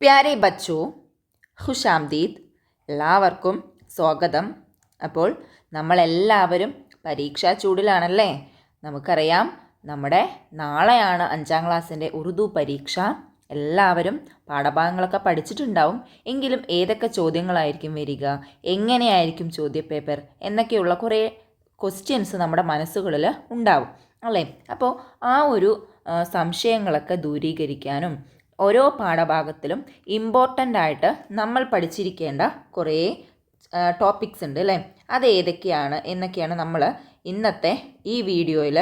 പ്യാരെ ബച്ചോ ഹുഷാംദീദ് എല്ലാവർക്കും സ്വാഗതം. അപ്പോൾ നമ്മളെല്ലാവരും പരീക്ഷാ ചൂടിലാണല്ലേ? നമുക്കറിയാം നമ്മുടെ നാളെയാണ് അഞ്ചാം ക്ലാസ്സിന്റെ ഉറുദു പരീക്ഷ. എല്ലാവരും പാഠഭാഗങ്ങളൊക്കെ പഠിച്ചിട്ടുണ്ടാവും. എങ്കിലും ഏതൊക്കെ ചോദ്യങ്ങളായിരിക്കും വരിക? എങ്ങനെയായിരിക്കും ചോദ്യപേപ്പർ? എന്നൊക്കെയുള്ള കുറേ ക്വസ്റ്റ്യൻസ് നമ്മുടെ മനസ്സുകളിൽ ഉണ്ടാവും. അല്ലേ? അപ്പോൾ ആ ഒരു സംശയങ്ങളൊക്കെ ദൂരീകരിക്കാനും ഓരോ പാഠഭാഗത്തിലും ഇമ്പോർട്ടന്റ് ആയിട്ട് നമ്മൾ പഠിച്ചിരിക്കേണ്ട കുറേ ടോപ്പിക്സ് ഉണ്ട് അല്ലേ? അത് ഏതൊക്കെയാണ് എന്നൊക്കെയാണ് നമ്മൾ ഇന്നത്തെ ഈ വീഡിയോയിൽ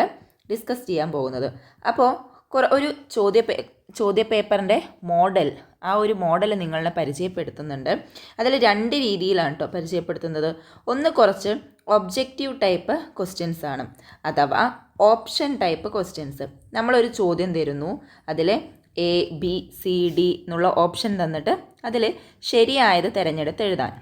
ഡിസ്കസ് ചെയ്യാൻ പോകുന്നത്. അപ്പോൾ ഒരു ചോദ്യ പേ ചോദ്യപേപ്പറിന്റെ മോഡൽ ആ ഒരു മോഡൽ നിങ്ങളെ പരിചയപ്പെടുത്തുന്നുണ്ട്. അതിൽ രണ്ട് രീതിയിലാണ് കേട്ടോ പരിചയപ്പെടുത്തുന്നത്. ഒന്ന് കുറച്ച് ഒബ്ജക്റ്റീവ് ടൈപ്പ് ക്വസ്റ്റ്യൻസ് ആണ്. അഥവാ ഓപ്ഷൻ ടൈപ്പ് ക്വസ്റ്റ്യൻസ് നമ്മളൊരു ചോദ്യം തരുന്നു. അതിൽ എ ബി സി ഡി എന്നുള്ള ഓപ്ഷൻ തന്നിട്ട് അതിൽ ശരിയായത് തിരഞ്ഞെടുത്ത് എഴുതാൻ.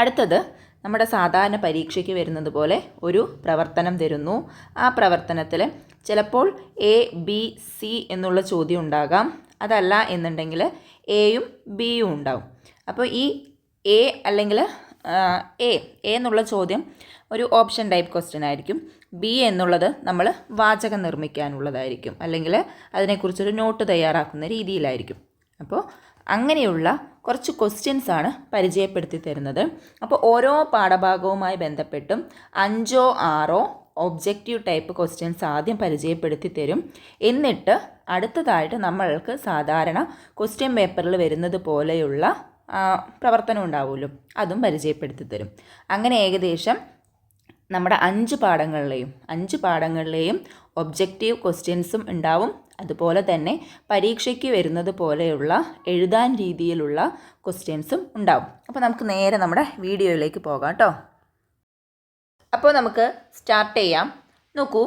അടുത്തത് നമ്മുടെ സാധാരണ പരീക്ഷയ്ക്ക് വരുന്നത് പോലെ ഒരു പ്രവർത്തനം തരുന്നു ആ പ്രവർത്തനത്തിൽ ചിലപ്പോൾ എ ബി സി എന്നുള്ള ചോദ്യം ഉണ്ടാകാം. അതല്ല എന്നുണ്ടെങ്കിൽ എയും ബിയും ഉണ്ടാവും. അപ്പോൾ ഈ എ അല്ലെങ്കിൽ എ എന്നുള്ള ചോദ്യം ഒരു ഓപ്ഷൻ ടൈപ്പ് ക്വസ്റ്റ്യൻ ആയിരിക്കും. ബി എന്നുള്ളത് നമ്മൾ വാചകം നിർമ്മിക്കാനുള്ളതായിരിക്കും. അല്ലെങ്കിൽ അതിനെക്കുറിച്ചൊരു നോട്ട് തയ്യാറാക്കുന്ന രീതിയിലായിരിക്കും. അപ്പോൾ അങ്ങനെയുള്ള കുറച്ച് ക്വസ്റ്റ്യൻസ് ആണ് പരിചയപ്പെടുത്തി തരുന്നത്. അപ്പോൾ ഓരോ പാഠഭാഗവുമായി ബന്ധപ്പെട്ടും അഞ്ചോ ആറോ ഒബ്ജക്റ്റീവ് ടൈപ്പ് ക്വസ്റ്റ്യൻസ് ആദ്യം പരിചയപ്പെടുത്തി തരും. എന്നിട്ട് അടുത്തതായിട്ട് നമ്മൾക്ക് സാധാരണ ക്വസ്റ്റ്യൻ പേപ്പറിൽ വരുന്നത് പോലെയുള്ള പ്രവർത്തനം ഉണ്ടാവുമല്ലോ. അതും പരിചയപ്പെടുത്തി തരും. അങ്ങനെ ഏകദേശം നമ്മുടെ അഞ്ച് പാഠങ്ങളിലെയും അഞ്ച് പാഠങ്ങളിലെയും ഒബ്ജക്റ്റീവ് ക്വസ്റ്റ്യൻസും ഉണ്ടാവും. അതുപോലെ തന്നെ പരീക്ഷയ്ക്ക് വരുന്നത് പോലെയുള്ള എഴുതാൻ രീതിയിലുള്ള ക്വസ്റ്റ്യൻസും ഉണ്ടാവും. അപ്പോൾ നമുക്ക് നേരെ നമ്മുടെ വീഡിയോയിലേക്ക് പോകാം കേട്ടോ അപ്പോൾ നമുക്ക് സ്റ്റാർട്ട് ചെയ്യാം. നോക്കൂ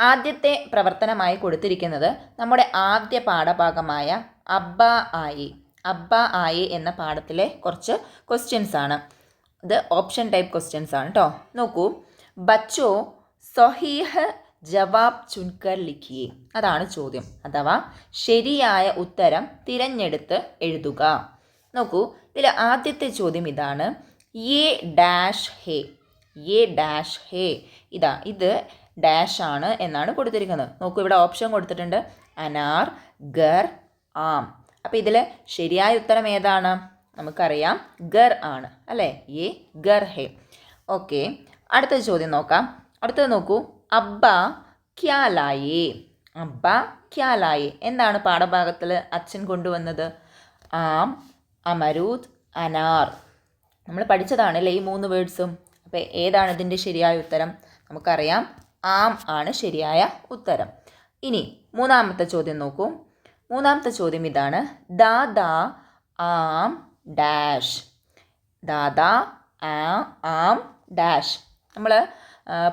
ആദ്യത്തെ പ്രവർത്തനമായി കൊടുത്തിരിക്കുന്നത് നമ്മുടെ ആദ്യ പാഠഭാഗമായ അബ്ബ ആയി അബ്ബ ആയി എന്ന പാഠത്തിലെ കുറച്ച് ക്വസ്റ്റ്യൻസ് ആണ്. ഇത് ഓപ്ഷൻ ടൈപ്പ് ക്വസ്റ്റ്യൻസ് ആണ് കേട്ടോ നോക്കൂ ബച്ചോ സൊഹീഹ് ജവാബ് ചുൻകർ ലിഖിയെ. അതാണ് ചോദ്യം. അഥവാ ശരിയായ ഉത്തരം തിരഞ്ഞെടുത്ത് എഴുതുക. നോക്കൂ ഇതിൽ ആദ്യത്തെ ചോദ്യം ഇതാണ്. എ ഡാഷ് ഹേ. എ ഡാഷ് ഹേ. ഇതാ ഇത് ഡാഷ് ആണ് എന്നാണ് കൊടുത്തിരിക്കുന്നത്. നോക്കൂ ഇവിടെ ഓപ്ഷൻ കൊടുത്തിട്ടുണ്ട്. അനാർ ഗർ ആം. അപ്പോൾ ഇതിൽ ശരിയായ ഉത്തരം ഏതാണ്? നമുക്കറിയാം ഗർ ആണ്. അല്ലേ? എ ഗർ ഹേ. ഓക്കെ. അടുത്ത ചോദ്യം നോക്കാം. അടുത്തത് നോക്കൂ. അബ്ബ ക്യാലായേ. അബ്ബ ക്യാലായേ. എന്താണ് പാഠഭാഗത്തിൽ അച്ഛൻ കൊണ്ടുവന്നത്? ആം അമരൂദ് അനാർ. നമ്മൾ പഠിച്ചതാണ് അല്ലേ ഈ മൂന്ന് വേർഡ്സും അപ്പോൾ ഏതാണ് ഇതിന്റെ ശരിയായ ഉത്തരം? നമുക്കറിയാം. ആം ആണ് ശരിയായ ഉത്തരം. ഇനി മൂന്നാമത്തെ ചോദ്യം നോക്കൂ. മൂന്നാമത്തെ ചോദ്യം ഇതാണ്. ദാദാ ആം ഡാഷ്. ദാദാ ആ ആം ഡാഷ്. നമ്മൾ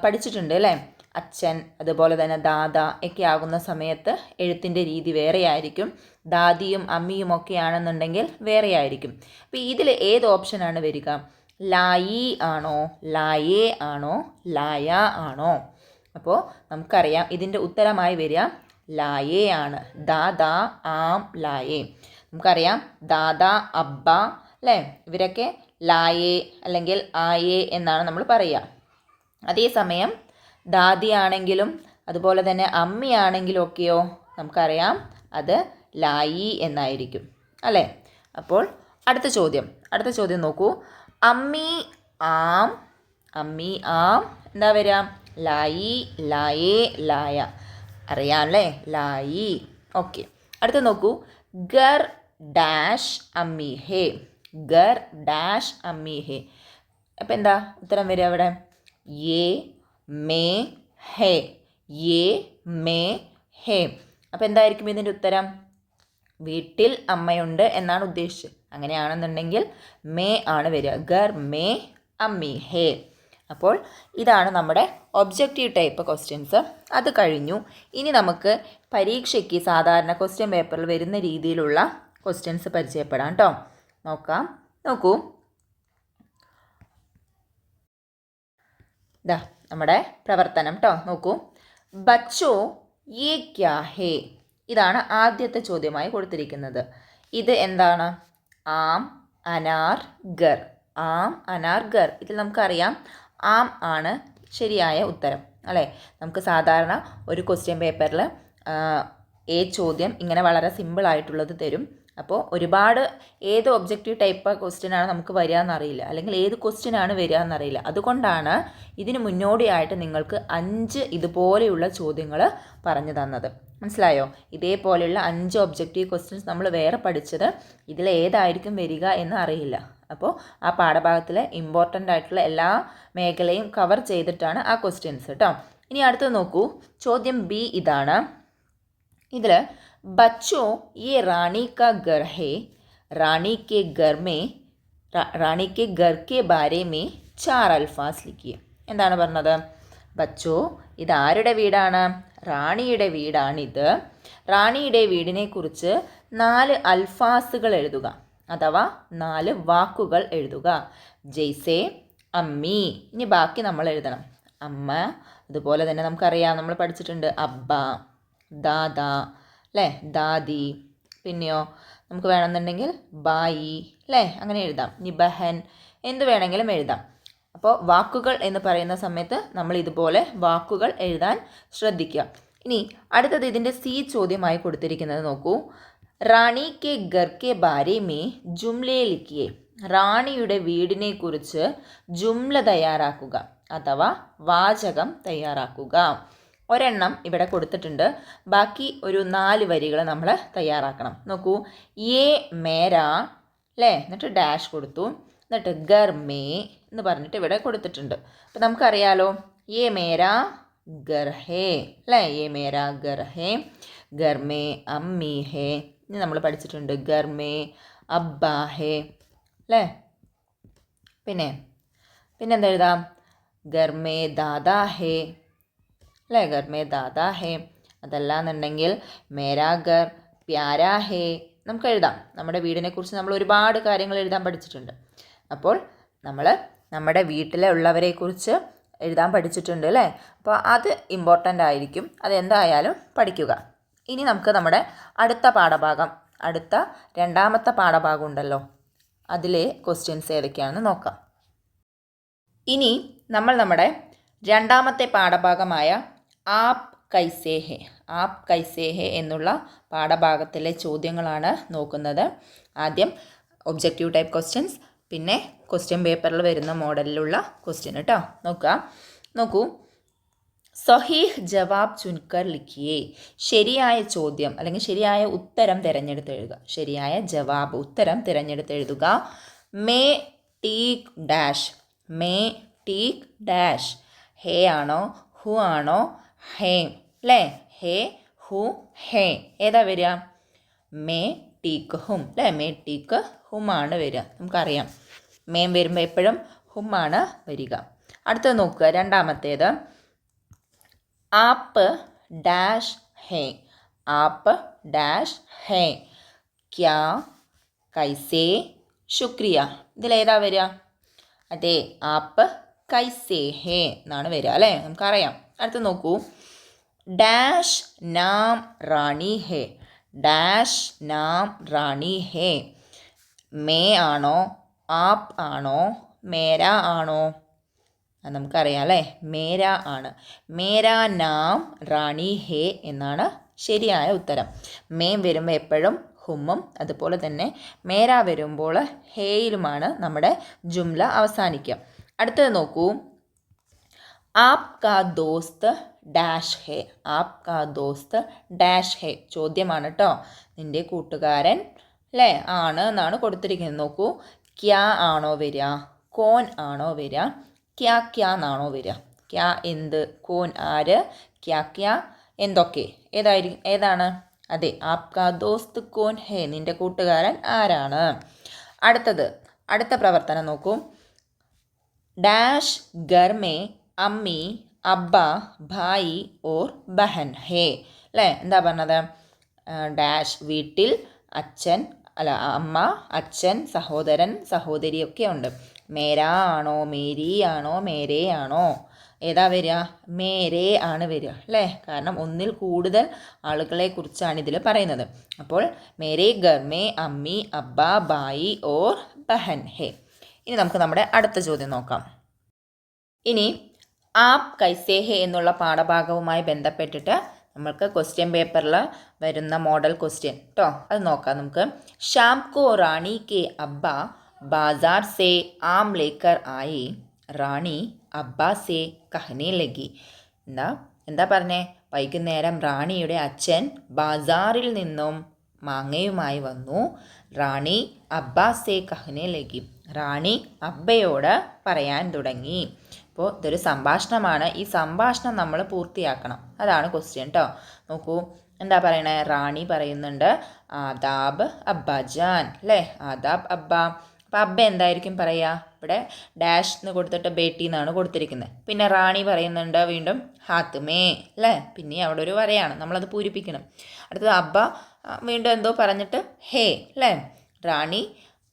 പഠിച്ചിട്ടുണ്ട് അല്ലേ? അച്ഛൻ അതുപോലെ തന്നെ ദാദ ഒക്കെ ആകുന്ന സമയത്ത് എഴുത്തിന്റെ രീതി വേറെയായിരിക്കും. ദാദിയും അമ്മിയും ഒക്കെ ആണെന്നുണ്ടെങ്കിൽ വേറെയായിരിക്കും. അപ്പോൾ ഇതിൽ ഏത് ഓപ്ഷനാണ് വരിക? ലായി ആണോ? ലായേ ആണോ? ലായ ആണോ? അപ്പോൾ നമുക്കറിയാം ഇതിന്റെ ഉത്തരമായി വരിക ലായേ ആണ്. ദാദാ ആം ലായേ. നമുക്കറിയാം ദാദാ അബ്ബ അല്ലേ? ഇവരൊക്കെ ലായേ അല്ലെങ്കിൽ ആയേ എന്നാണ് നമ്മൾ പറയുക. അതേസമയം ദാദിയാണെങ്കിലും അതുപോലെ തന്നെ അമ്മിയാണെങ്കിലും ഒക്കെയോ നമുക്കറിയാം അത് ലായി എന്നായിരിക്കും അല്ലേ? അപ്പോൾ അടുത്ത ചോദ്യം അടുത്ത ചോദ്യം നോക്കൂ. അമ്മി ആം അമ്മി ആം എന്താ വരിക? ലായി ലായേ ലായ. അറിയാം അല്ലേ? ലായി. ഓക്കെ. അടുത്ത നോക്കൂ. ഗർ ഡാഷ് അമ്മി ഹേ. ഗർ ഡാഷ് അമ്മി ഹേ. അപ്പം എന്താ ഉത്തരം വരിക അവിടെ? യേ മേ ഹേ യേ മേ ഹേ അപ്പോൾ എന്തായിരിക്കും ഇതിന്റെ ഉത്തരം? വീട്ടിൽ അമ്മയുണ്ട് എന്നാണ് ഉദ്ദേശിച്ചത്. അങ്ങനെയാണെന്നുണ്ടെങ്കിൽ മേ ആണ് വരിക. ഗർ മേ അമ്മി ഹേ. അപ്പോൾ ഇതാണ് നമ്മുടെ ഒബ്ജക്റ്റീവ് ടൈപ്പ് ക്വസ്റ്റ്യൻസ് അത് കഴിഞ്ഞു. ഇനി നമുക്ക് പരീക്ഷയ്ക്ക് സാധാരണ ക്വസ്റ്റ്യൻ പേപ്പറിൽ വരുന്ന രീതിയിലുള്ള ക്വസ്റ്റ്യൻസ് പരിചയപ്പെടാം കേട്ടോ നോക്കാം. നോക്കൂ. ദാ നമ്മുടെ പ്രവർത്തനം കേട്ടോ നോക്കൂ. ബച്ചോ യേ ക്യാ ഹേ? ഇതാണ് ആദ്യത്തെ ചോദ്യമായി കൊടുത്തിരിക്കുന്നത്. ഇത് എന്താണ്? ആം അനാർ ഗർ. ആം അനാർ ഗർ. ഇതിൽ നമുക്കറിയാം ആം ആണ് ശരിയായ ഉത്തരം അല്ലേ? നമുക്ക് സാധാരണ ഒരു ക്വസ്റ്റ്യൻ പേപ്പറിൽ ഏ ചോദ്യം ഇങ്ങനെ വളരെ സിമ്പിൾ ആയിട്ടുള്ളത് തരും. അപ്പോൾ ഒരുപാട് ഏത് ഒബ്ജക്റ്റീവ് ടൈപ്പ് ക്വസ്റ്റ്യൻ ആണ് നമുക്ക് വരിക എന്നറിയില്ല അല്ലെങ്കിൽ ഏത് ക്വസ്റ്റ്യൻ ആണ് വരിക എന്നറിയില്ല അതുകൊണ്ടാണ് ഇതിന് മുന്നോടിയായിട്ട് നിങ്ങൾക്ക് അഞ്ച് ഇതുപോലെയുള്ള ചോദ്യങ്ങൾ പറഞ്ഞു തന്നത്. മനസ്സിലായോ? ഇതേപോലെയുള്ള അഞ്ച് ഒബ്ജക്റ്റീവ് ക്വസ്റ്റ്യൻസ് നമ്മൾ വേറെ പഠിച്ചത് ഇതിൽ ഏതായിരിക്കും വരിക എന്ന് അറിയില്ല. അപ്പോൾ ആ പാഠഭാഗത്തിലെ ഇമ്പോർട്ടന്റ് ആയിട്ടുള്ള എല്ലാ മേഖലയും കവർ ചെയ്തിട്ടാണ് ആ ക്വസ്റ്റ്യൻസ് കേട്ടോ ഇനി അടുത്തത് നോക്കൂ. ചോദ്യം ബി ഇതാണ്. ഇതിൽ ബച്ചോ ये रानी का घर है। रानी के घर में റാണി കെ घर കെ ബാരെ മേ ചാർ അൽഫാസ് लिखिए। എന്താണ് പറഞ്ഞത്? ബച്ചോ ഇത് ആരുടെ വീടാണ്? റാണിയുടെ വീടാണിത് റാണിയുടെ വീടിനെ കുറിച്ച് നാല് അൽഫാസുകൾ എഴുതുക. അഥവാ നാല് വാക്കുകൾ എഴുതുക. ജയ്സേ അമ്മി. ഇനി ബാക്കി നമ്മൾ എഴുതണം. അമ്മ അതുപോലെ തന്നെ നമുക്കറിയാം നമ്മൾ പഠിച്ചിട്ടുണ്ട്. അബ്ബ ദാദ അല്ലേ ദാദി. പിന്നെയോ? നമുക്ക് വേണമെന്നുണ്ടെങ്കിൽ ബായി അല്ലേ അങ്ങനെ എഴുതാം. നിബഹൻ എന്ത് വേണമെങ്കിലും എഴുതാം. അപ്പോൾ വാക്കുകൾ എന്ന് പറയുന്ന സമയത്ത് നമ്മൾ ഇതുപോലെ വാക്കുകൾ എഴുതാൻ ശ്രദ്ധിക്കുക. ഇനി അടുത്തത് ഇതിന്റെ സി ചോദ്യമായി കൊടുത്തിരിക്കുന്നത് നോക്കൂ. റാണി കെ ഗർ കെ മേ ജുംലെ റാണിയുടെ വീടിനെ കുറിച്ച് ജുംല തയ്യാറാക്കുക. അഥവാ വാചകം തയ്യാറാക്കുക. ഒരെണ്ണം ഇവിടെ കൊടുത്തിട്ടുണ്ട്. ബാക്കി ഒരു നാല് വരികൾ നമ്മൾ തയ്യാറാക്കണം. നോക്കൂ. ഏ മേര അല്ലേ എന്നിട്ട് ഡാഷ് കൊടുത്തു. എന്നിട്ട് ഗർ മേ എന്ന് പറഞ്ഞിട്ട് ഇവിടെ കൊടുത്തിട്ടുണ്ട്. അപ്പം നമുക്കറിയാലോ. ഏ മേര ഗർ ഹേ അല്ലേ ഏ മേര ഗർ ഹേ ഗർ മേ അമ്മി ഹേ. ഇനി നമ്മൾ പഠിച്ചിട്ടുണ്ട് ഗർ മേ അബ്ബ ഹേ അല്ലേ പിന്നെ പിന്നെന്താ എഴുതാം ഗർ മേ ദാദാ ഹേ അല്ലേ? മേ ദാദാ ഹേ. അതല്ലാന്നുണ്ടെങ്കിൽ മേരാ ഗർ പ്യാരാ ഹേ. നമുക്ക് എഴുതാം. നമ്മുടെ വീടിനെ കുറിച്ച് നമ്മൾ ഒരുപാട് കാര്യങ്ങൾ എഴുതാൻ പഠിച്ചിട്ടുണ്ട്. അപ്പോൾ നമ്മൾ നമ്മുടെ വീട്ടിലെ ഉള്ളവരെക്കുറിച്ച് എഴുതാൻ പഠിച്ചിട്ടുണ്ട് അല്ലേ? അപ്പോൾ അത് ഇമ്പോർട്ടന്റ് ആയിരിക്കും. അതെന്തായാലും പഠിക്കുക. ഇനി നമുക്ക് നമ്മുടെ അടുത്ത പാഠഭാഗം അടുത്ത രണ്ടാമത്തെ പാഠഭാഗം ഉണ്ടല്ലോ. അതിലെ ക്വസ്റ്റ്യൻസ് ഏതൊക്കെയാണെന്ന് നോക്കാം. ഇനി നമ്മൾ നമ്മുടെ രണ്ടാമത്തെ പാഠഭാഗമായ ആപ്പ് കൈസേ ഹെ ആപ് കൈസേ ഹെ എന്നുള്ള പാഠഭാഗത്തിലെ ചോദ്യങ്ങളാണ് നോക്കുന്നത്. ആദ്യം ഒബ്ജക്റ്റീവ് ടൈപ്പ് ക്വസ്റ്റ്യൻസ് പിന്നെ ക്വസ്റ്റ്യൻ പേപ്പറിൽ വരുന്ന മോഡലിലുള്ള ക്വസ്റ്റ്യൻ കേട്ടോ നോക്കുക നോക്കൂ. സഹീഹ് ജവാബ് ചുൻകർ ലിഖിയേ. ശരിയായ ചോദ്യം അല്ലെങ്കിൽ ശരിയായ ഉത്തരം തിരഞ്ഞെടുത്ത് എഴുതുക ശരിയായ ജവാബ് ഉത്തരം തിരഞ്ഞെടുത്ത് എഴുതുക മേ ടീക്ക് ഡാഷ്. മേ ടീക്ക് ഡാഷ്. ഹേ ആണോ? ഹു ആണോ? ഹേ അല്ലേ ഹേ ഹു ഹേ. ഏതാ വരിക? മേ ടീക്ക് ഹും. അല്ലേ മേ ടീക്ക് ഹുമാണ് വരിക. നമുക്കറിയാം. മേം വരുമ്പോൾ എപ്പോഴും ഹുമാണ് വരിക. അടുത്തത് നോക്കുക. രണ്ടാമത്തേത്. ആപ്പ് ഡാഷ് ഹേ. ആപ്പ് ഡാഷ് ഹേ. ക്യാ കൈസേ ശുക്രിയ. ഇതിലേതാ വരിക? അതെ ആപ്പ് കൈസേ ഹേ എന്നാണ് വരിക അല്ലേ? നമുക്കറിയാം. അടുത്ത് നോക്കൂ. ഡാഷ് നാം റാണി ഹേ. ഡാഷ് നാം റാണി ഹേ. മേ ആണോ? ആപ് ആണോ? മേര ആണോ? നമുക്കറിയാം അല്ലേ? മേര ആണ്. മേര നാം റാണി ഹേ എന്നാണ് ശരിയായ ഉത്തരം. മേം വരുമ്പോൾ എപ്പോഴും ഹുമ്മും അതുപോലെ തന്നെ മേര വരുമ്പോൾ ഹേയിലുമാണ് നമ്മുടെ ജുംല അവസാനിക്കുക. അടുത്തത് നോക്കൂ. ആപ് കാ ദോസ്ത് ഡാഷ് ഹേ ആപ് കാ ദോസ്ത് ഡാഷ് ഹേ ചോദ്യമാണ് കേട്ടോ നിന്റെ കൂട്ടുകാരൻ അല്ലേ ആണ് എന്നാണ് കൊടുത്തിരിക്കുന്നത്. നോക്കൂ. ക്യാ ആണോ വരിക കോൻ ആണോ വരിക ക്യാ ക്യാ എന്നാണോ വരിക ക്യാ എന്ത്? കോൻ ആര്? ക്യാ ക്യാ എന്തൊക്കെ? ഏതായിരിക്കും ഏതാണ്? അതെ ആപ്കാ ദോസ്ത് കോൻ ഹേ നിന്റെ കൂട്ടുകാരൻ ആരാണ്? അടുത്തത് അടുത്ത പ്രവർത്തനം നോക്കൂ. ഡാഷ് ഗർമേ അമ്മി അബ്ബ ഭായി ഓർ ബഹൻ. ഹേ. അല്ലേ എന്താ പറഞ്ഞത്? ഡാഷ് വീട്ടിൽ അച്ഛൻ അല്ല അമ്മ അച്ഛൻ സഹോദരൻ സഹോദരിയൊക്കെ ഉണ്ട്. മേരാ ആണോ മേരി ആണോ മേരേ ആണോ ഏതാ വരിക? മേരേ ആണ് വരിക. അല്ലേ കാരണം ഒന്നിൽ കൂടുതൽ ആളുകളെ കുറിച്ചാണ് ഇതിൽ പറയുന്നത്. അപ്പോൾ മേരേ ഗർമേ അമ്മി അബ്ബ ബായി ഓർ ബഹൻ. ഹേ. ഇനി നമുക്ക് നമ്മുടെ അടുത്ത ചോദ്യം നോക്കാം. ഇനി ആപ് കൈസേഹെ എന്നുള്ള പാഠഭാഗവുമായി ബന്ധപ്പെട്ടിട്ട് നമ്മൾക്ക് ക്വസ്റ്റ്യൻ പേപ്പറിൽ വരുന്ന മോഡൽ ക്വസ്റ്റ്യൻ കേട്ടോ അത് നോക്കാം നമുക്ക്. ഷാം കോ റാണി കെ അബ്ബ ബാസാർ സേ ആം ലേക്കർ ആയി. റാണി അബ്ബ സേ കഹനെ ലഗി. എന്താ? എന്താ പറഞ്ഞേ? വൈകുന്നേരം റാണിയുടെ അച്ഛൻ ബാസാറിൽ നിന്നും മാങ്ങയുമായി വന്നു. റാണി അബ്ബാസെ കഹനെ ലഗി. റാണി അബ്ബയോട് പറയാൻ തുടങ്ങി. അപ്പോൾ ഇതൊരു സംഭാഷണമാണ്. ഈ സംഭാഷണം നമ്മൾ പൂർത്തിയാക്കണം. അതാണ് ക്വസ്റ്റ്യൻ കേട്ടോ നോക്കൂ എന്താ പറയണേ? റാണി പറയുന്നുണ്ട് ആദാബ് അബ്ബാജാൻ. അല്ലേ ആദാബ് അബ്ബ. അപ്പോൾ അബ്ബ എന്തായിരിക്കും പറയുക ഇവിടെ ഡാഷ് എന്ന് കൊടുത്തിട്ട് ബേട്ടി എന്നാണ് കൊടുത്തിരിക്കുന്നത് പിന്നെ റാണി പറയുന്നുണ്ട് വീണ്ടും ഹാത്തുമേ അല്ലേ പിന്നെ അവിടെ ഒരു വരയാണ്. നമ്മളത് പൂരിപ്പിക്കണം. അടുത്തത് അബ്ബ വീണ്ടും എന്തോ പറഞ്ഞിട്ട് ഹേ. അല്ലേ റാണി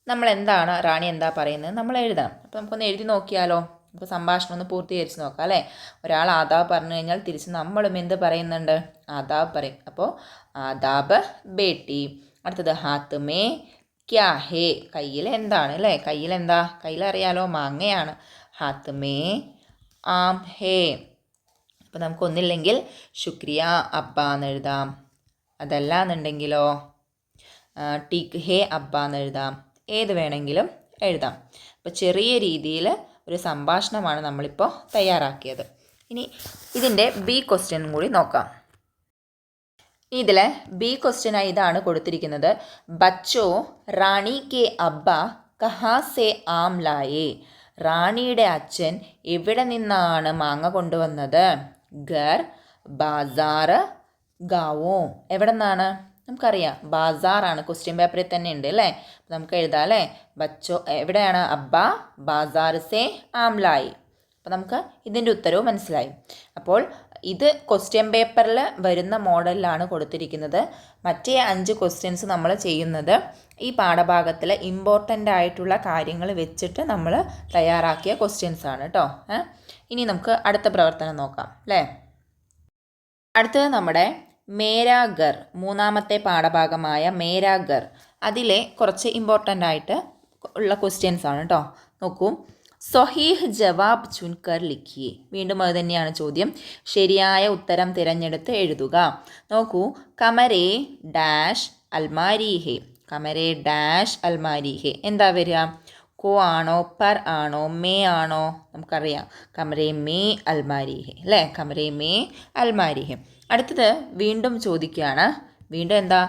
നമ്മൾ എന്താണ് റാണി എന്താ പറയുന്നത്? നമ്മൾ എഴുതണം അപ്പോൾ നമുക്കൊന്ന് എഴുതി നോക്കിയാലോ? നമുക്ക് സംഭാഷണം ഒന്ന് പൂർത്തീകരിച്ച് നോക്കാം അല്ലേ? ഒരാൾ ആദാബ് പറഞ്ഞു കഴിഞ്ഞാൽ തിരിച്ച് നമ്മളും എന്ത് പറയുന്നുണ്ട്? ആദാബ് പറയും. അപ്പോൾ ആദാബ് ബേട്ടി. അടുത്തത് ഹാത്തുമേ ക്യാ ഹേ. കയ്യിൽ എന്താണ് അല്ലേ? കയ്യിൽ എന്താ? കയ്യിൽ അറിയാലോ മാങ്ങയാണ്. ഹാത്തുമേ ആം ഹേ. അപ്പോൾ നമുക്കൊന്നില്ലെങ്കിൽ ശുക്രിയ അബ്ബ എന്ന് എഴുതാം. അതല്ല എന്നുണ്ടെങ്കിലോ? ടീക്ക് ഹേ അബ്ബ എന്ന് എഴുതാം. ഏത് വേണമെങ്കിലും എഴുതാം. അപ്പോൾ ചെറിയ രീതിയിൽ ഒരു സംഭാഷണമാണ് നമ്മളിപ്പോൾ തയ്യാറാക്കിയത്. ഇനി ഇതിന്റെ ബി ക്വസ്റ്റ്യൻ കൂടി നോക്കാം. ഇതിൽ ബി ക്വസ്റ്റ്യനായി ഇതാണ് കൊടുത്തിരിക്കുന്നത്. ബച്ചോ റാണി കെ അബ്ബ കഹാ സെ ആം ലായേ? റാണിയുടെ അച്ഛൻ എവിടെ നിന്നാണ് മാങ്ങ കൊണ്ടുവന്നത്? ഗർ ബാസാർ ഗാവോ? എവിടെ നിന്നാണ്? നമുക്കറിയാം. ബാസാറാണ്. ക്വസ്റ്റ്യൻ പേപ്പറിൽ തന്നെ ഉണ്ട് അല്ലേ? നമുക്ക് എഴുതാം അല്ലേ? ബച്ചോ എവിടെയാണ് അബ്ബ ബാസാർ സേ ആംലായി. അപ്പോൾ നമുക്ക് ഇതിന്റെ ഉത്തരവ് മനസ്സിലായി. അപ്പോൾ ഇത് ക്വസ്റ്റ്യൻ പേപ്പറിൽ വരുന്ന മോഡലിലാണ് കൊടുത്തിരിക്കുന്നത്. മറ്റേ അഞ്ച് ക്വസ്റ്റ്യൻസ് നമ്മൾ ചെയ്യുന്നത് ഈ പാഠഭാഗത്തിൽ ഇമ്പോർട്ടന്റ് ആയിട്ടുള്ള കാര്യങ്ങൾ വെച്ചിട്ട് നമ്മൾ തയ്യാറാക്കിയ ക്വസ്റ്റ്യൻസ് ആണ് കേട്ടോ ഇനി നമുക്ക് അടുത്ത പ്രവർത്തനം നോക്കാം. അല്ലേ? അടുത്തത് നമ്മുടെ മേരാഗർ മൂന്നാമത്തെ പാഠഭാഗമായ മേരാഗർ. അതിലെ കുറച്ച് ഇമ്പോർട്ടന്റ് ആയിട്ട് ഉള്ള ക്വസ്റ്റ്യൻസ് ആണ് കേട്ടോ നോക്കൂ. സൊഹീഹ് ജവാബ് ചുൻകർ ലിഖിയെ വീണ്ടും അത് തന്നെയാണ് ചോദ്യം. ശരിയായ ഉത്തരം തിരഞ്ഞെടുത്ത് എഴുതുക. നോക്കൂ. കമരേ ഡാഷ് അൽമാരി ഹെ കമരേ ഡാഷ് അൽമാരി ഹെ എന്താ വരിക? കോ ആണോ പർ ആണോ മേ ആണോ? നമുക്കറിയാം. കമരേ മേ അൽമാരി ഹെ അല്ലേ? കമരേ മേ അൽമാരി ഹെ അടുത്തത് വീണ്ടും ചോദിക്കുകയാണ്. വീണ്ടും എന്താ?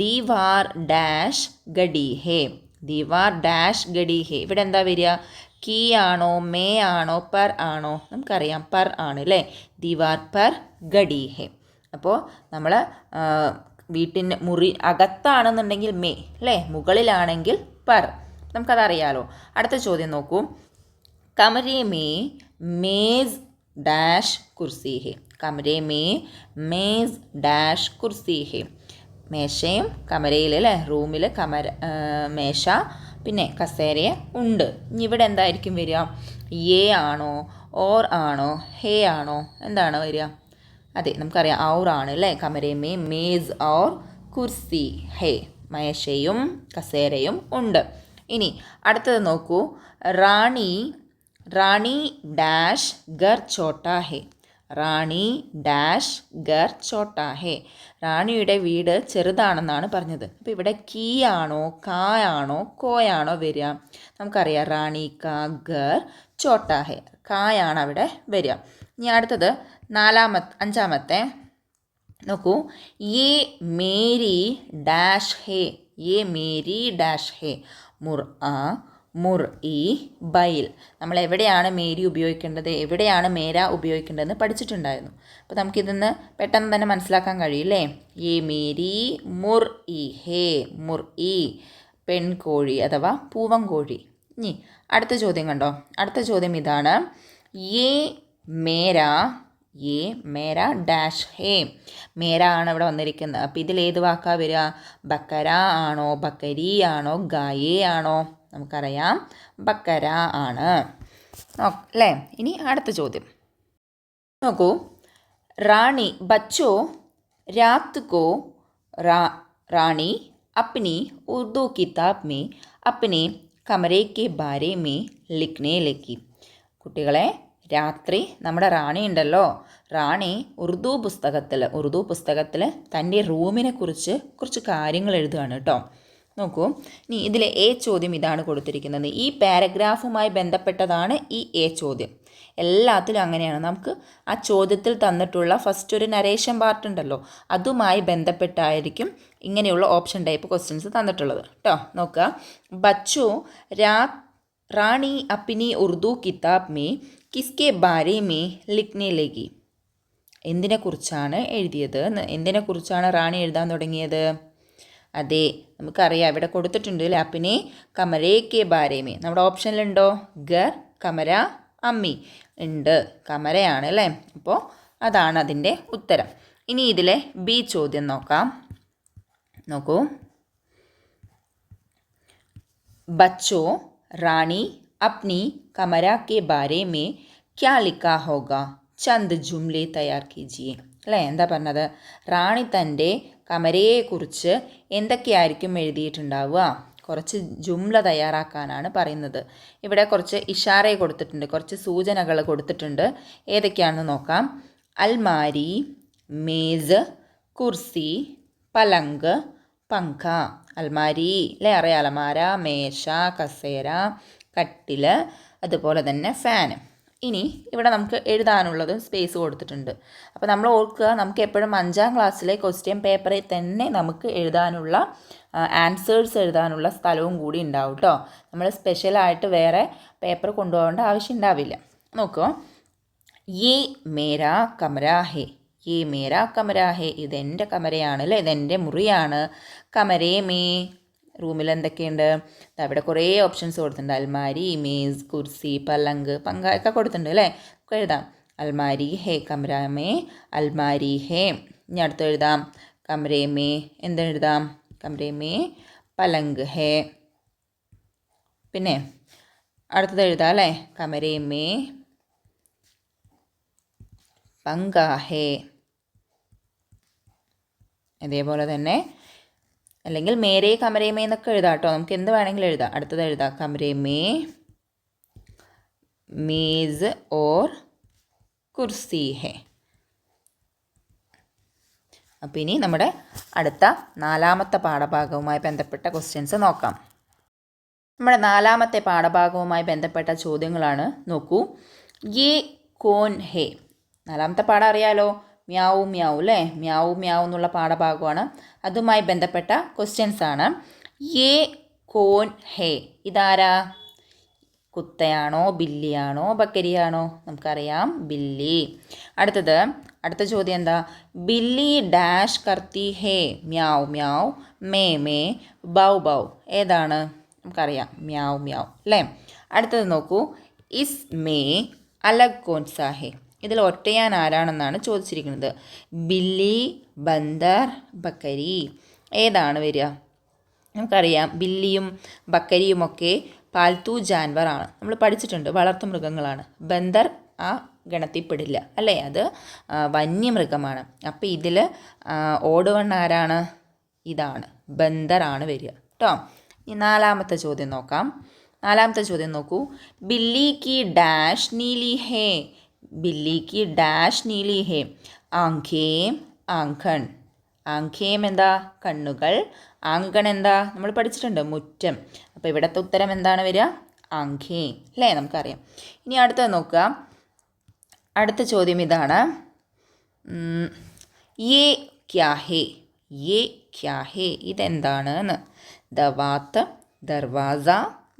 ദീവാർ ഡാഷ് ഗഡി ഹേ ദിവാർ ഡാഷ് ഗഡി ഹേ ഇവിടെ എന്താ വരിക? കീ ആണോ മേ ആണോ പർ ആണോ? നമുക്കറിയാം പർ ആണ് അല്ലേ ദിവാർ പർ ഗഡി ഹേ അപ്പോൾ നമ്മൾ വീട്ടിന്റെ മുറി അകത്താണെന്നുണ്ടെങ്കിൽ മേ അല്ലേ മുകളിലാണെങ്കിൽ പർ. നമുക്കതറിയാലോ. അടുത്ത ചോദ്യം നോക്കൂ. കമരി മേ മേസ് ഡാഷ് കുർസി ഹേ കമരേ മേ മേസ് ഡാഷ് കുർസിഹി. മേശയും കമരയിൽ അല്ലേ? റൂമിൽ കമര മേശ പിന്നെ കസേരയെ ഉണ്ട്. ഇനി ഇവിടെ എന്തായിരിക്കും വരിക? എ ആണോ? ഓർ ആണോ? ഹേ ആണോ? എന്താണ് വരിക? അതെ നമുക്കറിയാം ഔർ ആണ് അല്ലേ? കമരമേ മേസ് ഓർ കുർസി ഹേ. മേശയും കസേരയും ഉണ്ട്. ഇനി അടുത്തത് നോക്കൂ. റാണി റാണി ഡാഷ് ഗർ ചോട്ടാ ഹേ. റാണി ഡാഷ് ഗർ ചോട്ടാ. ഹേ റാണിയുടെ വീട് ചെറുതാണെന്നാണ് പറഞ്ഞത്. അപ്പോൾ ഇവിടെ കീ ആണോ കാ ആണോ കോയാണോ വരിക? നമുക്കറിയാം റാണി കാ ഗർ ചോട്ടാ. ഹേ കായാണ് അവിടെ വരിക. ഇനി അടുത്തത് നാലാമത്തെ അഞ്ചാമത്തെ. നോക്കൂ. യേ മേരി ഡാഷ് ഹേ യേ മേരി ഡാഷ് ഹേ മുർ ആ മുർ ഈ ബൈൽ. നമ്മൾ എവിടെയാണ് മേരി ഉപയോഗിക്കേണ്ടത്? എവിടെയാണ് മേര ഉപയോഗിക്കേണ്ടതെന്ന് പഠിച്ചിട്ടുണ്ടായിരുന്നു. അപ്പോൾ നമുക്കിതൊന്ന് പെട്ടെന്ന് തന്നെ മനസ്സിലാക്കാൻ കഴിയില്ലേ? ഈ മേരി മുർ ഇ ഹേ മുർ ഈ പെൺകോഴി അഥവാ പൂവൻകോഴി. ഇനി അടുത്ത ചോദ്യം കണ്ടോ? അടുത്ത ചോദ്യം ഇതാണ്. ഏ മേര ഏ മേര ഡാഷ് ഹേ. മേര ആണ് ഇവിടെ വന്നിരിക്കുന്നത്. അപ്പോൾ ഇതിൽ ഏത് വാക്കാ വരിക? ബക്കര ആണോ ബക്കരി ആണോ ഗായേ ആണോ? നമുക്കറിയാം ബക്കര ആണ് നോ- അല്ലേ ഇനി അടുത്ത ചോദ്യം നോക്കൂ റാണി ബച്ചോ രാത് കോ റാ റാണി अपनी उर्दू किताब में अपने കമരേ കെ ബാരെ മേ ലിഖ്നെ ലക്കി കുട്ടികളെ രാത്രി നമ്മുടെ റാണി ഉണ്ടല്ലോ റാണി ഉറുദു പുസ്തകത്തിൽ ഉറുദു പുസ്തകത്തിൽ തൻ്റെ റൂമിനെ കുറിച്ച് കുറച്ച് കാര്യങ്ങൾ എഴുതുകയാണ് കേട്ടോ നോക്കൂ. ഇനി ഇതിലെ എ ചോദ്യം ഇതാണ് കൊടുത്തിരിക്കുന്നത്. ഈ പാരഗ്രാഫുമായി ബന്ധപ്പെട്ടതാണ് ഈ എ ചോദ്യം. എല്ലാത്തിലും അങ്ങനെയാണ്. നമുക്ക് ആ ചോദ്യത്തിൽ തന്നിട്ടുള്ള ഫസ്റ്റ് ഒരു നരേഷൻ പാർട്ട് ഉണ്ടല്ലോ. അതുമായി ബന്ധപ്പെട്ടായിരിക്കും ഇങ്ങനെയുള്ള ഓപ്ഷൻ ടൈപ്പ് ക്വസ്റ്റ്യൻസ് തന്നിട്ടുള്ളത്. കേട്ടോ നോക്കുക. ബച്ചു രാ റാണി അപ്പിനി ഉറുദു കിതാബ് മേ കിസ്കെ ബാരെ മേ ലിഖ്നെ ലഗി എന്തിനെക്കുറിച്ചാണ് എഴുതിയത്? എന്തിനെക്കുറിച്ചാണ് റാണി എഴുതാൻ തുടങ്ങിയത്? അതെ നമുക്കറിയാം. ഇവിടെ കൊടുത്തിട്ടുണ്ട് ലാപ്പിനെ കമരേ കെ ബാരേമേ. നമ്മുടെ ഓപ്ഷനിലുണ്ടോ? ഗർ കമര അമ്മി. ഉണ്ട്. കമരയാണ് അല്ലേ അപ്പോൾ അതാണ് അതിന്റെ ഉത്തരം. ഇനി ഇതിലെ ബി ചോദ്യം നോക്കാം. നോക്കൂ. ബച്ചോ റാണി അപ്നി കമര കെ ബാരേമേ ക്യാ ലിക്കാ ഹോഗ? ചന്ദ് ജുംലെ തയ്യാർ കീജിയെ. അല്ലേ എന്താ പറഞ്ഞത്? റാണി തന്റെ കമരയെക്കുറിച്ച് എന്തൊക്കെയായിരിക്കും എഴുതിയിട്ടുണ്ടാവുക? കുറച്ച് ജുംല തയ്യാറാക്കാനാണ് പറയുന്നത്. ഇവിടെ കുറച്ച് ഇഷാറെ കൊടുത്തിട്ടുണ്ട് കുറച്ച് സൂചനകൾ കൊടുത്തിട്ടുണ്ട്. ഏതൊക്കെയാണെന്ന് നോക്കാം. അൽമാരി മേസ് കുർസി പലങ്ക് പങ്ക. അൽമാരി അല്ലേ? അറിയാം അലമാര മേശ കസേര കട്ടിൽ അതുപോലെ തന്നെ ഫാൻ ഇനി ഇവിടെ നമുക്ക് എഴുതാനുള്ളത് സ്പേസ് കൊടുത്തിട്ടുണ്ട്. അപ്പോൾ നമ്മൾ ഓർക്കുക നമുക്ക് എപ്പോഴും അഞ്ചാം ക്ലാസ്സിലെ ക്വസ്റ്റ്യൻ പേപ്പറിൽ തന്നെ നമുക്ക് എഴുതാനുള്ള ആൻസേഴ്സ് എഴുതാനുള്ള സ്ഥലവും കൂടി ഉണ്ടാവും കേട്ടോ നമ്മൾ സ്പെഷ്യലായിട്ട് വേറെ പേപ്പർ കൊണ്ടുപോകേണ്ട ആവശ്യം ഉണ്ടാവില്ല. നോക്കുക ഈ മേരാ കമരാ ഹേ ഈ മേരാ കമരാ ഹേ ഇതെന്റെ കമരയാണ് അല്ലേ ഇതെന്റെ മുറിയാണ്. കമരേ മേ റൂമിൽ എന്തൊക്കെയുണ്ട്? അവിടെ കുറേ ഓപ്ഷൻസ് കൊടുത്തിട്ടുണ്ട്. അൽമാരി മേസ് കുർസി പലങ്ക് പങ്ക ഒക്കെ കൊടുത്തിട്ടുണ്ട് അല്ലേ? എഴുതാം. അൽമാരി ഹേ കമരാമേ അൽമാരി ഹേ. ഇനി അടുത്ത് എഴുതാം. കമരേമേ എന്തെഴുതാം കമരേമേ പലങ്ക് ഹേ. പിന്നെ അടുത്തത് എഴുതാം അല്ലേ? കമരേമേ പങ്കാഹേ അതേപോലെ തന്നെ അല്ലെങ്കിൽ മേരേ കമരേമേ എന്നൊക്കെ എഴുതാം കേട്ടോ. നമുക്ക് എന്ത് വേണമെങ്കിലും എഴുതാം. അടുത്തത് എഴുതാം. കമരേമേ മേസ് ഓർ കുർസി ഹെ അപ്പോൾ ഇനി നമ്മുടെ അടുത്ത നാലാമത്തെ പാഠഭാഗവുമായി ബന്ധപ്പെട്ട ക്വസ്റ്റ്യൻസ് നോക്കാം. നമ്മുടെ നാലാമത്തെ പാഠഭാഗവുമായി ബന്ധപ്പെട്ട ചോദ്യങ്ങളാണ്. നോക്കൂ. യേ കോൻ ഹേ. നാലാമത്തെ പാഠം അറിയാലോ? മ്യാവു മ്യാവു അല്ലേ മ്യാവു മ്യാവു എന്നുള്ള പാഠഭാഗമാണ്. അതുമായി ബന്ധപ്പെട്ട ക്വസ്റ്റ്യൻസ് ആണ്. യേ കോൻ ഹേ. ഇതാരാ? കുത്തയാണോ ബില്ലിയാണോ ബക്കരിയാണോ? നമുക്കറിയാം ബില്ലി. അടുത്തത് അടുത്ത ചോദ്യം എന്താ? ബില്ലി ഡാഷ് കർത്തി ഹേ. മ്യാവ് മ്യാവ് മേ മേ ബൗ ബൗ. ഏതാണ്? നമുക്കറിയാം മ്യാവ് മ്യാവ് അല്ലേ അടുത്തത് നോക്കൂ. ഇസ് മേ അലഗ് കോൻസാ ഹേ. ഇതിൽ ഒറ്റയാൻ ആരാണെന്നാണ് ചോദിച്ചിരിക്കുന്നത്. ബില്ലി ബന്ദർ ബക്കരി. ഏതാണ് വരിക? നമുക്കറിയാം ബില്ലിയും ബക്കരിയുമൊക്കെ പാൽത്തു ജാൻവറാണ് നമ്മൾ പഠിച്ചിട്ടുണ്ട് വളർത്തു മൃഗങ്ങളാണ് ബന്ദർ ആ ഗണത്തിൽപ്പെടില്ല അല്ലേ? അത് വന്യമൃഗമാണ്. അപ്പോൾ ഇതിൽ ഓടുവണ്ണ ആരാണ്? ഇതാണ്. ബന്ദറാണ് വരിക. കേട്ടോ ഈ നാലാമത്തെ ചോദ്യം നോക്കാം. നാലാമത്തെ ചോദ്യം നോക്കൂ. ബില്ലി കി ഡാഷ് നീലി ഹേ ബില്ലി കി ഡാഷ് നീലി ഹേ. ആംഖേം ആങ്കൺ ആംഖേം എന്താ? കണ്ണുകൾ. ആങ്കൺ എന്താ? നമ്മൾ പഠിച്ചിട്ടുണ്ട് മുറ്റം. അപ്പോൾ ഇവിടുത്തെ ഉത്തരം എന്താണ് വരിക? ആംഖേ. അല്ലേ? നമുക്കറിയാം. ഇനി അടുത്തത് നോക്കുക. അടുത്ത ചോദ്യം ഇതാണ്. യേ ക്യാ ഹേ? യേ ക്യാ ഹേ? ഇതെന്താണ് എന്ന് ദവാത്ത് ദർവാസ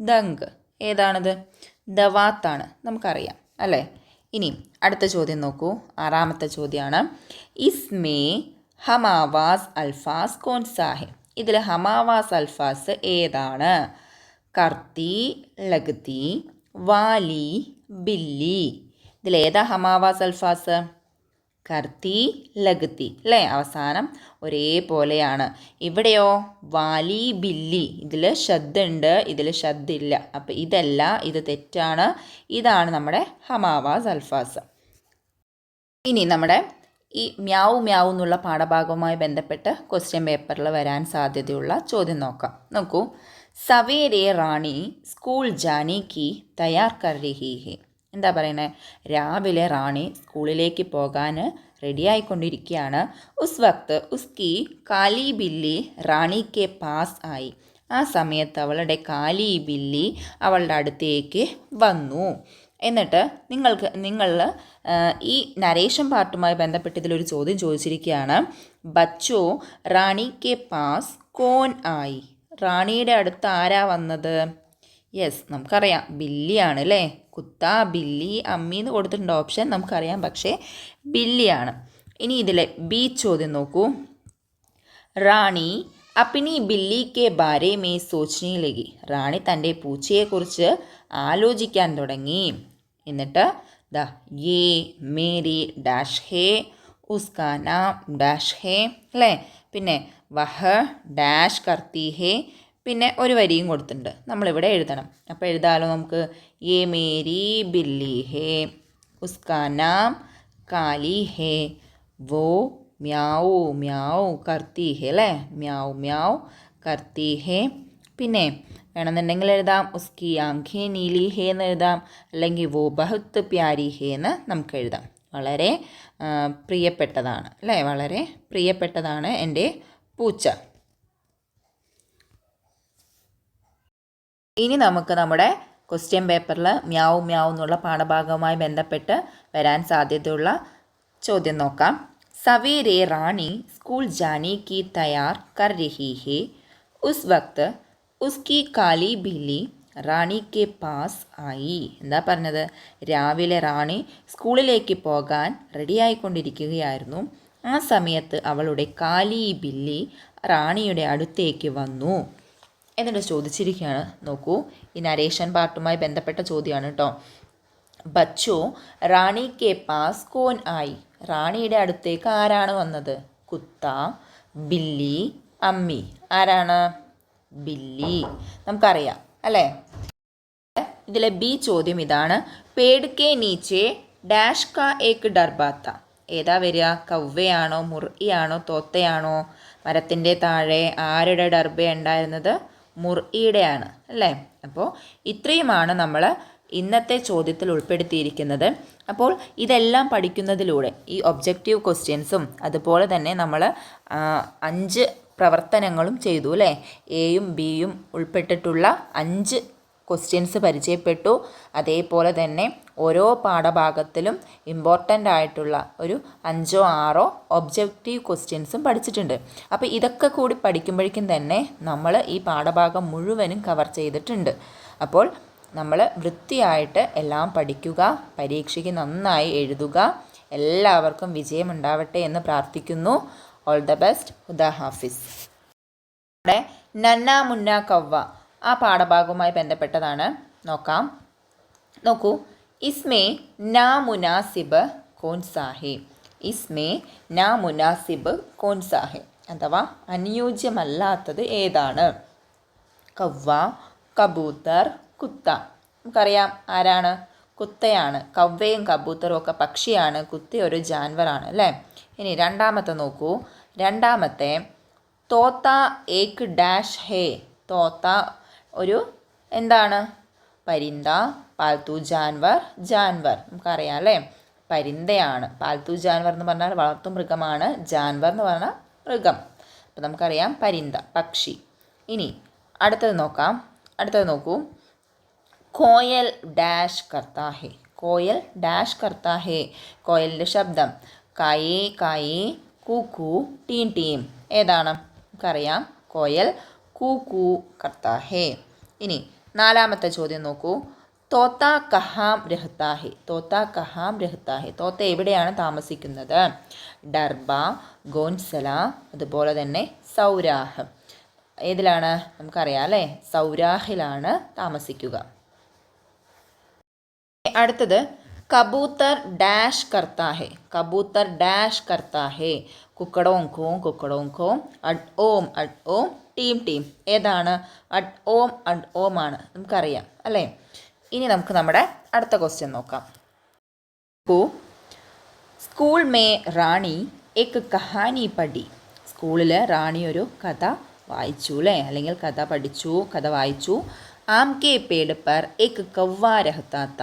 ദങ്ക് ഏതാണിത്? ദവാത്താണ്. നമുക്കറിയാം. അല്ലേ? ഇനി അടുത്ത ചോദ്യം നോക്കൂ. ആറാമത്തെ ചോദ്യമാണ് ഇസ്മേ ഹമാവാസ് അൽഫാസ് കോൻസാഹെ ഇതിൽ ഹമാവാസ് അൽഫാസ് ഏതാണ്? കർത്തി ലഗ്തി വാലി ബില്ലി. ഇതിലേതാ ഹമാവാസ് അൽഫാസ്? കർത്തി ലഗത്തി അല്ലേ അവസാനം ഒരേപോലെയാണ്. ഇവിടെയോ? വാലി ബില്ലി. ഇതിൽ ഉണ്ട് ഇതിൽ ഇല്ല അപ്പോൾ ഇതല്ല ഇത് തെറ്റാണ്. ഇതാണ് നമ്മുടെ ഹമാവാസ് അൽഫാസ് ഇനി നമ്മുടെ ഈ മ്യാവ് മ്യാവ് എന്നുള്ള പാഠഭാഗവുമായി ബന്ധപ്പെട്ട് ക്വസ്റ്റ്യൻ പേപ്പറിൽ വരാൻ സാധ്യതയുള്ള ചോദ്യം നോക്കാം. നോക്കൂ. സവേരെ റാണി സ്കൂൾ ജാനി കി തയ്യാർ കർ രഹി എന്താ പറയുന്നത് രാവിലെ റാണി സ്കൂളിലേക്ക് പോകാൻ റെഡിയായിക്കൊണ്ടിരിക്കുകയാണ് ഉസ് വക്ത് ഉസ്കി കാലി ബില്ലി റാണി കെ പാസ് ആയി. ആ സമയത്ത് അവളുടെ കാലി ബില്ലി അവളുടെ അടുത്തേക്ക് വന്നു. എന്നിട്ട് നിങ്ങൾക്ക് നിങ്ങൾ ഈ നരേഷൻ പാർട്ടുമായി ബന്ധപ്പെട്ട് ഇതിലൊരു ചോദ്യം ചോദിച്ചിരിക്കുകയാണ്. ബച്ചോ റാണി കെ പാസ് കോൻ ആയി. റാണിയുടെ അടുത്ത് ആരാ വന്നത്? യെസ് നമുക്കറിയാം. ബില്ലിയാണ് അല്ലേ കുത്ത ബില്ലി അമ്മി എന്ന് കൊടുത്തിട്ടുണ്ട് ഓപ്ഷൻ നമുക്കറിയാം. പക്ഷേ ബില്ലിയാണ്. ഇനി ഇതിലെ ബി ചോദ്യം നോക്കൂ. റാണി അപ്പിനി ബില്ലി കെ ബാരെ മേ സോച്ചിനിയിലേക്ക്. റാണി തന്റെ പൂച്ചയെക്കുറിച്ച് ആലോചിക്കാൻ തുടങ്ങി. എന്നിട്ട് ദ യേ മേരി ഡാഷ് ഹേ ഉസ്കാ നാം ഡാഷ് ഹേ അല്ലേ? പിന്നെ വഹ ഡാഷ് കർത്തി ഹേ പിന്നെ ഒരു വരിയും കൊടുത്തിട്ടുണ്ട്. നമ്മളിവിടെ എഴുതണം. അപ്പോൾ എഴുതാലോ നമുക്ക്? ഏ മേരി ബില്ലി ഹേ ഉസ്കാ നാം കാലി ഹേ വോ മ്യാവു മ്യാവു കർത്തി ഹേ അല്ലേ? മ്യാവു മ്യാവ് കർത്തി ഹേ. പിന്നെ വേണമെന്നുണ്ടെങ്കിൽ എഴുതാം. ഉസ്കി ആഖി നീലി ഹേ എന്ന് എഴുതാം. അല്ലെങ്കിൽ വോ ബഹുത്ത് പ്യാരി ഹേ എന്ന് നമുക്ക് എഴുതാം. വളരെ പ്രിയപ്പെട്ടതാണ്. അല്ലേ? വളരെ പ്രിയപ്പെട്ടതാണ് എന്റെ പൂച്ച. ഇനി നമുക്ക് നമ്മുടെ ക്വസ്റ്റ്യൻ പേപ്പറിൽ മ്യാവും മ്യാവും എന്നുള്ള പാഠഭാഗവുമായി ബന്ധപ്പെട്ട് വരാൻ സാധ്യതയുള്ള ചോദ്യം നോക്കാം. സവേരെ റാണി സ്കൂൾ ജാനി കി തയ്യാർ കർ രഹി ഹെ. ഉസ് വക്ത് ഉസ്കി കാലി ബില്ലി റാണി കെ പാസ് ആയി. എന്താ പറഞ്ഞത്? രാവിലെ റാണി സ്കൂളിലേക്ക് പോകാൻ റെഡിയായിക്കൊണ്ടിരിക്കുകയായിരുന്നു ആ സമയത്ത് അവളുടെ കാലി ബില്ലി റാണിയുടെ അടുത്തേക്ക് വന്നു. എന്നിട്ട് ചോദിച്ചിരിക്കുകയാണ്. നോക്കൂ ഈ നരേഷൻ പാർട്ടുമായി ബന്ധപ്പെട്ട ചോദ്യമാണ് കേട്ടോ ബച്ചോ റാണി കെ പാസ് കോൻ ആയി. റാണിയുടെ അടുത്തേക്ക് ആരാണ് വന്നത്? കുത്ത ബില്ലി അമ്മി. ആരാണ്? ബില്ലി. നമുക്കറിയാം അല്ലേ? ഇതിലെ ബി ചോദ്യം ഇതാണ്. പേട് കെ നീച്ചെ ഡാഷ് കാ ഏക്ക് ഡർബാത്ത ഏതാ വരിക? കവ്വയാണോ മുറിയാണോ തോത്തയാണോ? മരത്തിന്റെ താഴെ ആരുടെ ഡർബ ഉണ്ടായിരുന്നത്? മുറിയുടെയാണ് അല്ലേ? അപ്പോൾ ഇത്രയുമാണ് നമ്മൾ ഇന്നത്തെ ചോദ്യത്തിൽ ഉൾപ്പെടുത്തിയിരിക്കുന്നത്. അപ്പോൾ ഇതെല്ലാം പഠിക്കുന്നതിലൂടെ ഈ ഒബ്ജക്റ്റീവ് ക്വസ്റ്റ്യൻസും അതുപോലെ തന്നെ നമ്മൾ അഞ്ച് പ്രവർത്തനങ്ങളും ചെയ്തു അല്ലേ? എയും ബിയും ഉൾപ്പെട്ടിട്ടുള്ള അഞ്ച് ക്വസ്റ്റ്യൻസ് പരിചയപ്പെട്ടു. അതേപോലെ തന്നെ ഓരോ പാഠഭാഗത്തിലും ഇമ്പോർട്ടന്റ് ആയിട്ടുള്ള ഒരു അഞ്ചോ ആറോ ഒബ്ജക്റ്റീവ് ക്വസ്റ്റ്യൻസും പഠിച്ചിട്ടുണ്ട്. അപ്പോൾ ഇതൊക്കെ കൂടി പഠിക്കുമ്പോഴേക്കും തന്നെ നമ്മൾ ഈ പാഠഭാഗം മുഴുവനും കവർ ചെയ്തിട്ടുണ്ട്. അപ്പോൾ നമ്മൾ വൃത്തിയായിട്ട് എല്ലാം പഠിക്കുക പരീക്ഷയ്ക്ക് നന്നായി എഴുതുക. എല്ലാവർക്കും വിജയമുണ്ടാവട്ടെ എന്ന് പ്രാർത്ഥിക്കുന്നു. ഓൾ ദ ബെസ്റ്റ് ഹുദ ഹാഫിസ്. ഇവിടെ നന്ന മുന്ന കവ്വ ആ പാഠഭാഗവുമായി ബന്ധപ്പെട്ടതാണ്. നോക്കാം. നോക്കൂ. ഇസ്മേ നാ മുനാസിബ് കോൻ സാഹെ. ഇസ്മേ നാ മുനാസിബ് കോൻ സാഹെ. അഥവാ അനുയോജ്യമല്ലാത്തത് ഏതാണ്? കവ്വ കബൂത്തർ കുത്ത. നമുക്കറിയാം ആരാണ്? കുത്തയാണ്. കവ്വയും കബൂത്തറും ഒക്കെ പക്ഷിയാണ്. കുത്ത ഒരു ജാൻവറാണ് അല്ലേ? ഇനി രണ്ടാമത്തെ നോക്കൂ. രണ്ടാമത്തെ തോത്ത ഏക്ക് ഡാഷ് ഹേ. തോത്ത ഒരു എന്താണ്? പരിന്ത പാൽത്തു ജാൻവർ ജാൻവർ. നമുക്കറിയാം അല്ലേ? പരിന്തയാണ്. പാൽത്തു ജാൻവർ എന്ന് പറഞ്ഞാൽ വളർത്തു മൃഗമാണ്. ജാൻവർ എന്ന് പറഞ്ഞാൽ മൃഗം. അപ്പോൾ നമുക്കറിയാം പരിന്ത പക്ഷി. ഇനി അടുത്തത് നോക്കാം. അടുത്തത് നോക്കൂ. കോയൽ ഡാഷ് കർത്താഹേ. കോയൽ ഡാഷ് കർത്താഹേ. കോയലിന്റെ ശബ്ദം. കായേ കായേ കൂക്കു ടീം ടീം. ഏതാണ്? നമുക്കറിയാം. കോയൽ കൂക്കു കർത്താ ഹേ ഇനി നാലാമത്തെ ചോദ്യം നോക്കൂ. തോത്ത കഹാം രഹത്താഹെ തോത്ത കഹാം രഹത്താഹെ തോത്ത എവിടെയാണ് താമസിക്കുന്നത്? ഡർബ ഗോൻസല അതുപോലെ തന്നെ സൗരാഹ്. ഏതിലാണ്? നമുക്കറിയാം അല്ലേ? സൗരാഹിലാണ് താമസിക്കുക. അടുത്തത് കബൂത്തർ ഡാഷ് കർത്താഹെ. കബൂത്തർ ഡാഷ് കർത്താഹെ. കുക്കടോങ്കോം കുക്കടോം ഖോം കുക്കടോം ഖോം. അഡ് ഓം അഡ് ഓം. ടീം ടീം. ഏതാണ്? അഡ് ഓം അഡ് ആണ് നമുക്കറിയാം അല്ലേ? ഇനി നമുക്ക് നമ്മുടെ അടുത്ത ക്വസ്റ്റ്യൻ നോക്കാം. കു സ്കൂൾ മേ റാണി എക്ക് കഹാനി പഠി. സ്കൂളിൽ റാണി ഒരു കഥ വായിച്ചു അല്ലേ? അല്ലെങ്കിൽ കഥ പഠിച്ചു കഥ വായിച്ചു. ആം കെ പേട് പർ എക്ക് കവ്വ രഹത്താത്ത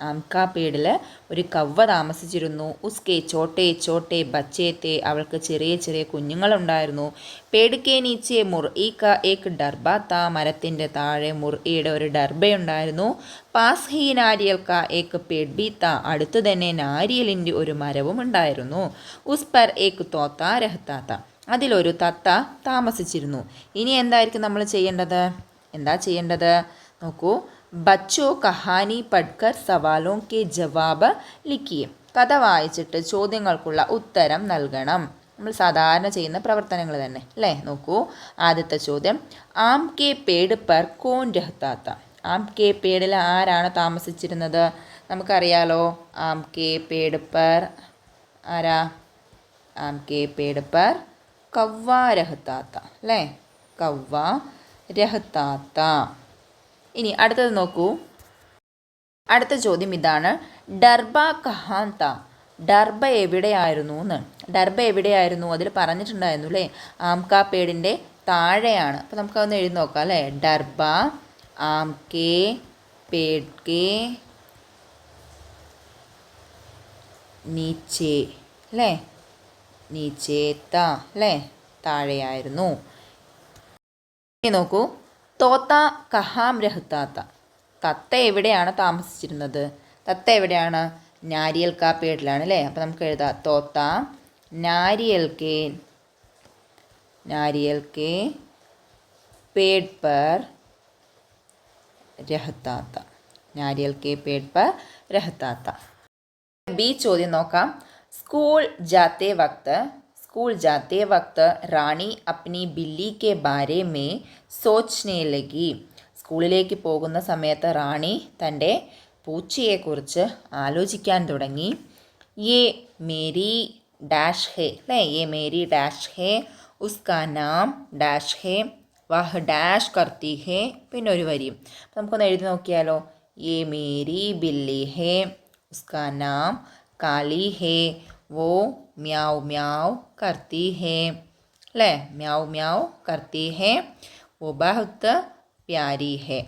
ആംക പേടിൽ ഒരു കവ്വ താമസിച്ചിരുന്നു. ഉസ്കെ ചോട്ടെ ചോട്ടെ ബച്ചേത്തെ അവൾക്ക് ചെറിയ ചെറിയ കുഞ്ഞുങ്ങളുണ്ടായിരുന്നു. പേടിക്കേ നീച്ചെ മുർ ഈക്ക ഏക്ക് ഡർബാത്ത മരത്തിന്റെ താഴെ മുർഇയുടെ ഒരു ഡർബയുണ്ടായിരുന്നു. പാസ് ഹീ നാരിയൽക്ക ഏക്ക് പേഡ്ബീത്ത അടുത്ത് തന്നെ നാരിയലിന്റെ ഒരു മരവും ഉണ്ടായിരുന്നു. ഉസ് പർ ഏക്ക് തോത്ത രഹത്താത്ത അതിലൊരു തത്ത താമസിച്ചിരുന്നു. ഇനി എന്തായിരിക്കും നമ്മൾ ചെയ്യേണ്ടത്? എന്താ ചെയ്യേണ്ടത്? നോക്കൂ. ബച്ചോ കഹാനി പഠ്കർ സവാലോ കെ ജവാബ് ലിഖിയെ കഥ വായിച്ചിട്ട് ചോദ്യങ്ങൾക്കുള്ള ഉത്തരം നൽകണം. നമ്മൾ സാധാരണ ചെയ്യുന്ന പ്രവർത്തനങ്ങൾ തന്നെ അല്ലേ? നോക്കൂ. ആദ്യത്തെ ചോദ്യം. ആം കെ പേട് പർ കോൺ രഹത്താത്ത ആം കെ പേടിൽ ആരാണ് താമസിച്ചിരുന്നത്? നമുക്കറിയാലോ. ആം കെ പേട് പർ ആരാ? ആം കെ പേട് പർ കവ്വ രഹത്താത്ത അല്ലേ? കവ്വ രഹത്താത്ത ഇനി അടുത്തത് നോക്കൂ. അടുത്ത ചോദ്യം ഇതാണ്. ഡർബ കഹാന്ത. ഡർബ എവിടെയായിരുന്നു എന്ന്. ഡർബ എവിടെയായിരുന്നു? അതിൽ പറഞ്ഞിട്ടുണ്ടായിരുന്നു അല്ലേ? ആംകാ പേടിന്റെ താഴെയാണ്. അപ്പോൾ നമുക്കതൊന്ന് എഴുതി നോക്കാം അല്ലേ? ഡർബ ആം കെ പേഡ് കെ നീച്ചേ അല്ലേ? നീച്ചേത്ത അല്ലേ? താഴെയായിരുന്നു. നോക്കൂ. തോത്ത കഹാം രഹത്താത്ത തത്ത എവിടെയാണ് താമസിച്ചിരുന്നത് തത്ത എവിടെയാണ് നാരിയൽ കാ പേടിലാണ് അല്ലേ അപ്പോൾ നമുക്ക് എഴുതാം തോത്ത നാരിയൽ കെ നാരിയൽ കെ പേട് पर രഹത്താത്ത നാരിയൽ കെ പേട് पर രഹത്താത്ത ബി ചോദ്യം നോക്കാം स्कूल जाते वक्त स्कूल जाते वक्त റാണി അപ്നി ബില്ലി കെ ബാരെ മേ സോച്ച്നെ ലഗി സ്കൂളിലേക്ക് പോകുന്ന സമയത്ത് റാണി തൻ്റെ പൂച്ചയെക്കുറിച്ച് ആലോചിക്കാൻ തുടങ്ങി യേ മേരി ഡാഷ് ഹേ അല്ലേ യേ മേരി ഡാഷ് ഹേ ഉസ്കാ നാം ഡാഷ് ഹേ വഹ് ഡാഷ് കർത്തി ഹേ പിന്നെ ഒരു വരിയും അപ്പം നമുക്കൊന്ന് എഴുതി നോക്കിയാലോ യേ മേരി ബില്ലി ഹേ ഉസ്കാ നാം കാളി ഹേ വോ മ്യാവ് മ്യാവ് കർത്തി ഹേ. അല്ലേ മ്യാവ് മ്യാവ് കർത്തി ഹേ. വോ ബഹുത്ത് പ്യാരി ഹേ.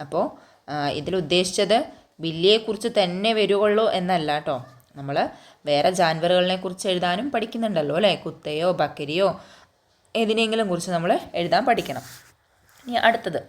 അപ്പോൾ ഇതിൽ ഉദ്ദേശിച്ചത് ബില്ലിയെക്കുറിച്ച് തന്നെ വരുവുള്ളൂ എന്നല്ല കേട്ടോ നമ്മൾ വേറെ ജാൻവറുകളിനെ കുറിച്ച് എഴുതാനും പഠിക്കുന്നുണ്ടല്ലോ അല്ലേ കുത്തയോ ബക്കരിയോ ഏതിനെങ്കിലും കുറിച്ച് നമ്മൾ എഴുതാൻ പഠിക്കണം. ഇനി അടുത്തത്.